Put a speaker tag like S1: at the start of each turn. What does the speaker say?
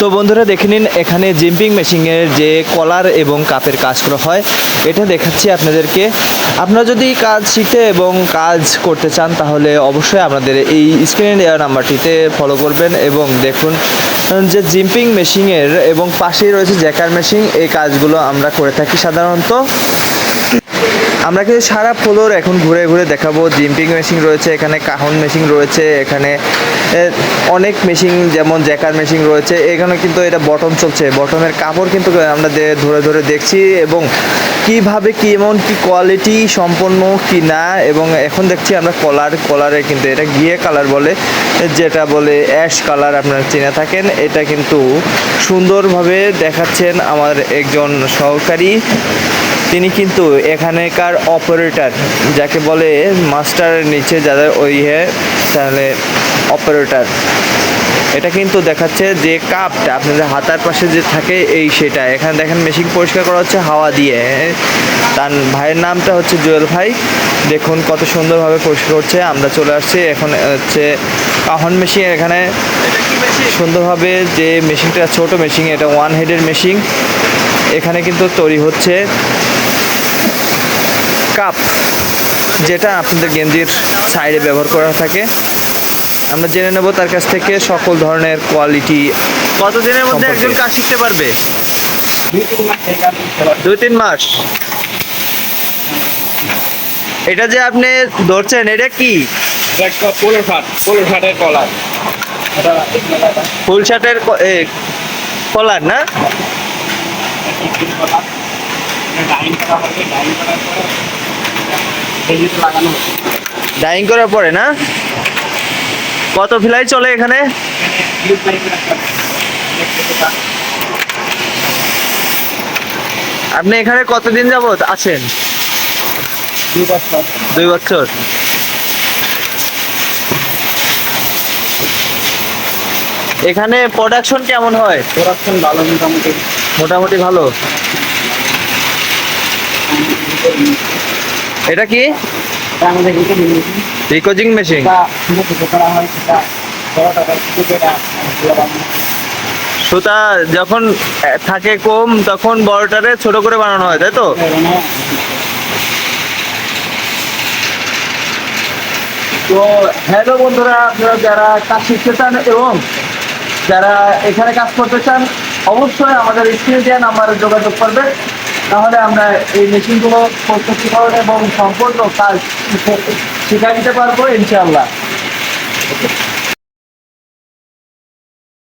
S1: তো বন্ধুরা দেখে নিন, এখানে জিম্পিং মেশিনের যে কলার এবং কাপের কাজ করা হয়, এটা দেখাচ্ছি আপনাদেরকে। আপনারা যদি কাজ শিখতে এবং কাজ করতে চান, তাহলে অবশ্যই আপনাদের এই স্ক্রিনে দেওয়া নাম্বারটিতে ফলো করবেন এবং দেখুন, যে জিম্পিং মেশিনের এবং পাশেই রয়েছে জ্যাকার মেশিন, এই কাজগুলো আমরা করে থাকি সাধারণত। আমরা কিন্তু সারা ফ্লোর এখন ঘুরে ঘুরে দেখাবো। জিম্পিং মেশিন রয়েছে, এখানে কাহন মেশিন রয়েছে, এখানে অনেক মেশিন, যেমন জ্যাকার মেশিন রয়েছে। এখানে কিন্তু এটা বটম চলছে। বটমের কাপড় কিন্তু আমরা ধরে ধরে দেখছি এবং কীভাবে কি এমন কি কোয়ালিটি সম্পন্ন কি না, এবং এখন দেখছি আমরা কলার কলারে কিন্তু এটা গিয়ে কালার বলে, যেটা বলে অ্যাশ কালার আপনারা চিনে থাকেন। এটা কিন্তু সুন্দরভাবে দেখাচ্ছেন আমার একজন সহকারী। তিনি কিন্তু এখানেকার অপারেটর, যাকে বলে মাস্টারের নিচে যাদের ওই হে তাহলে অপারেটর। এটা কিন্তু দেখাচ্ছে যে কাপটা আপনাদের হাতার পাশে যে থাকে এই সেটা। এখানে দেখেন মেশিন পরিষ্কার করা হচ্ছে হাওয়া দিয়ে। তার ভাইয়ের নামটা হচ্ছে জুয়েল ভাই। দেখুন কত সুন্দরভাবে পরিষ্কার করছে। আমরা চলে আসছি এখন হচ্ছে কাহন মেশিন। এখানে সুন্দরভাবে যে মেশিনটা, ছোট মেশিন, এটা ওয়ান হেডের মেশিন। এখানে কিন্তু তৈরি হচ্ছে। কাপ যেটা আপনাদের গেঞ্জির সাইডে ব্যবহার করা থাকে। আমরা জেনে নেব তার কাছ থেকে সকল ধরনের কোয়ালিটি কতদিনের মধ্যে একজন কাজ শিখতে পারবে? দুই তিন মাস। এটা যে আপনি ধরছেন এটা কি?
S2: একটা পোলো শার্ট পোলো শার্টের কলার এটা
S1: ফুল শার্টের কলার না?
S2: ডাইং করা হবে ডাইং করার পরে লাগানো
S1: ডাইং করার পরে না? কত ফিলাই চলে এখানে। আপনি এখানে কতদিন যাবত আছেন?
S2: দুই বছর।
S1: এখানে প্রোডাকশন কেমন হয়?
S2: প্রোডাকশন ভালো মোটামুটি।
S1: মোটামুটি ভালো। এটা কি? রিকোজিং মেশিন
S2: হয় হয়।
S1: সুতা যখন থাকে কম তখন বড়টারে ছোট করে বানানো হয় তাই তো?
S2: মানে
S1: তো হ্যালো বন্ধুরা আপনারা যারা কাজ শিখতে চান এবং যারা এখানে কাজ করতে চান অবশ্যই আমাদের স্ক্রিনে দেওয়া নাম্বারে যোগাযোগ করবেন। তাহলে আমরা এই মেশিনগুলো প্রস্তুতিকরণ এবং সম্পূর্ণ কাজ শিখে- নিতে পারব ইনশাআল্লাহ।